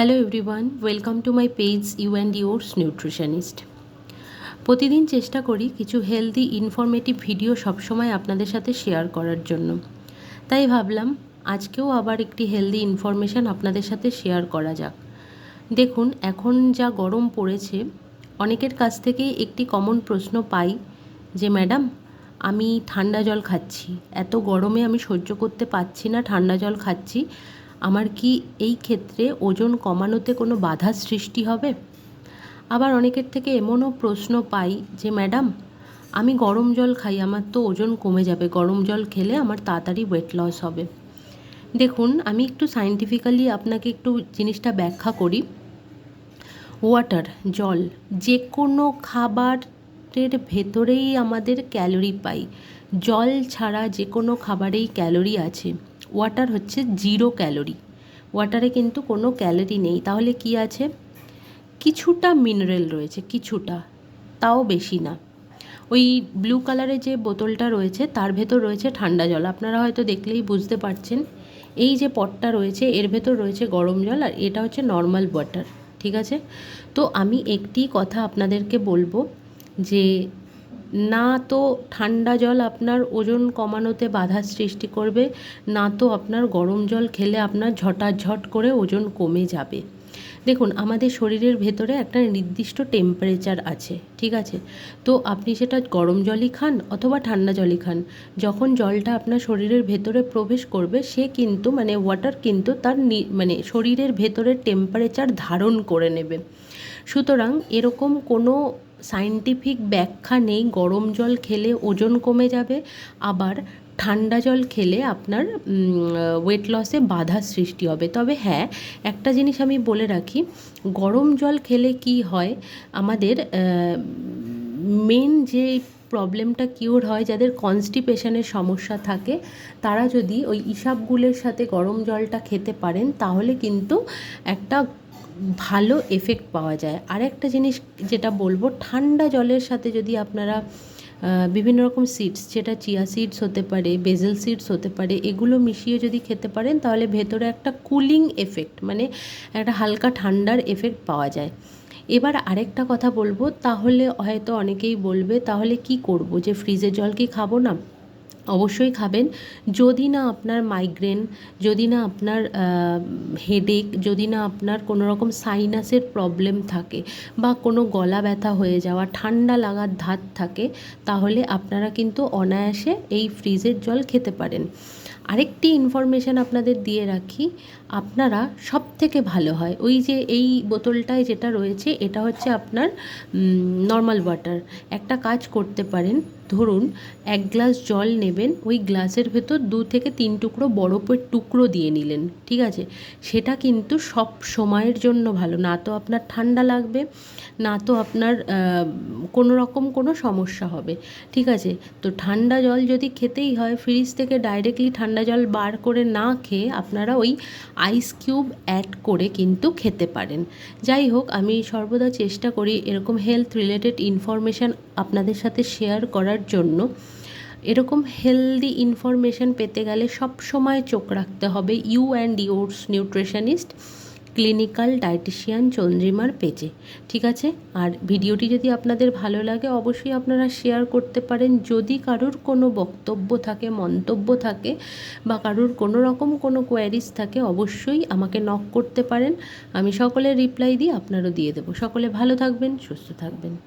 Hello everyone welcome to my page you and yours nutritionist প্রতিদিন চেষ্টা করি কিছু হেলদি ইনফরমেটিভ ভিডিও সবসময় আপনাদের সাথে শেয়ার করার জন্য। তাই ভাবলাম, আজকেও আবার একটি হেলদি ইনফরমেশান আপনাদের সাথে শেয়ার করা যাক। দেখুন, এখন যা গরম পড়েছে, অনেকের কাছ থেকেই একটি কমন প্রশ্ন পাই যে, ম্যাডাম, আমি ঠান্ডা জল খাচ্ছি। এত গরমে আমি সহ্য করতে পারছি না, ঠান্ডা জল খাচ্ছি। আমার কি এই ক্ষেত্রে ওজন কমানোতে কোনো বাধার সৃষ্টি হবে? আবার অনেকের থেকে এমনও প্রশ্ন পাই যে, ম্যাডাম, আমি গরম জল খাই, আমার তো ওজন কমে যাবে। গরম জল খেলে আমার তাড়াতাড়ি ওয়েট লস হবে। দেখুন, আমি একটু সাইন্টিফিক্যালি আপনাকে একটু জিনিসটা ব্যাখ্যা করি। ওয়াটার জল যে কোনো খাবারের ভেতরেই আমাদের ক্যালোরি পাই। জল ছাড়া যে কোনো খাবারেই ক্যালোরি আছে। ওয়াটার হচ্ছে জিরো ক্যালোরি ওয়াটারে কিন্তু কোনো ক্যালোরি নেই। তাহলে কি আছে? কিছুটা মিনারেল রয়েছে, কিছুটা, তাও বেশি না। ওই ব্লু কালারের যে বোতলটা রয়েছে, তার ভেতর রয়েছে ঠান্ডা জল। আপনারা হয়তো দেখলেই বুঝতে পারছেন, এই যে পটটা রয়েছে, এর ভেতর রয়েছে গরম জল আর এটা হচ্ছে নর্মাল ওয়াটার ঠিক আছে? তো আমি একটি কথা আপনাদেরকে বলব যে না তো ঠান্ডা জল আপনার ওজন কমানোতে বাধার সৃষ্টি করবে, না তো আপনার গরম জল খেলে আপনার ঝটাঝট করে ওজন কমে যাবে। দেখুন, আমাদের শরীরের ভেতরে একটা নির্দিষ্ট টেম্পারেচার আছে, ঠিক আছে? তো আপনি সেটা গরম জলই খান অথবা ঠান্ডা জলই খান, যখন জলটা আপনার শরীরের ভেতরে প্রবেশ করবে, সে কিন্তু মানে ওয়াটার কিন্তু তার মানে শরীরের ভেতরের টেম্পারেচার ধারণ করে নেবে। সুতরাং এরকম কোনো সাইন্টিফিক ব্যাখ্যা নেই, গরম জল খেলে ওজন কমে যাবে, আবার ঠান্ডা জল খেলে আপনার ওয়েট লসে বাধার সৃষ্টি হবে। তবে হ্যাঁ একটা জিনিস আমি বলে রাখি, গরম জল খেলে কি হয়? আমাদের মেন যে প্রবলেমটা কিওর হয়, যাদের কনস্টিপেশনের সমস্যা থাকে, তারা যদি ওই ইসাবগুলের সাথে গরম জলটা খেতে পারেন, তাহলে কিন্তু একটা ভালো এফেক্ট পাওয়া যায়। আর একটা জিনিস যেটা বলব, ঠান্ডা জলের সাথে যদি আপনারা বিভিন্ন রকম সিডস যেটা চিয়া সিডস হতে পারে বেজেল সিডস হতে পারে, এগুলো মিশিয়ে যদি খেতে পারেন, তাহলে ভেতরে একটা কুলিং এফেক্ট মানে একটা হালকা ঠান্ডার এফেক্ট পাওয়া যায়। এবার আরেকটা কথা বলব, তাহলে হয়তো অনেকেই বলবে, তাহলে কি করব? যে ফ্রিজের জল কি খাব না? অবশ্যই খাবেন। যদি না আপনার মাইগ্রেন যদি না আপনার হেডেক যদি না আপনার কোনো রকম সাইনাসের প্রবলেম থাকে বা কোনো গলা ব্যথা হয়ে যাওয়া, ঠান্ডা লাগার ধাত থাকে, তাহলে আপনারা কিন্তু অনায়াসে এই ফ্রিজের জল খেতে পারেন। আরেকটি ইনফরমেশান আপনাদের দিয়ে রাখি, আপনারা সব থেকে ভালো হয়। ওই যে এই বোতলটায় যেটা রয়েছে, এটা হচ্ছে আপনার নর্মাল ওয়াটার একটা কাজ করতে পারেন ধরুন এক গ্লাস জল নেবেন, ওই গ্লাসের ভেতর দু থেকে তিন টুকরো বরফের টুকরো দিয়ে নিলেন, ঠিক আছে? সেটা কিন্তু সব সময়ের জন্য ভালো, না তো আপনার ঠান্ডা লাগবে, না তো আপনার কোনো রকম কোনো সমস্যা হবে, ঠিক আছে? তো ঠান্ডা জল যদি খেতেই হয় ফ্রিজ থেকে ডাইরেক্টলি ঠান্ডা জল বার করে না খেয়ে আপনারা ওই আইস কিউব অ্যাড করে কিন্তু খেতে পারেন। যাই হোক, আমি সর্বদা চেষ্টা করি এরকম হেলথ রিলেটেড ইনফরমেশান আপনাদের সাথে শেয়ার করার জন্য এরকম হেলদি ইনফরমেশান পেতে গেলে সব সময় চোখ রাখতে হবে you and yours nutritionist clinical dietitian চন্দ্রিমার পেজে ঠিক আছে? আর ভিডিওটি যদি আপনাদের ভালো লাগে, অবশ্যই আপনারা শেয়ার করতে পারেন। যদি কারোর কোনো বক্তব্য থাকে, মন্তব্য থাকে বা কারোর কোনো রকম কোনো কোয়ারিজ থাকে, অবশ্যই আমাকে নক করতে পারেন। আমি সকলের রিপ্লাই দিয়ে আপনারও দিয়ে দেবো। সকলে ভালো থাকবেন, সুস্থ থাকবেন।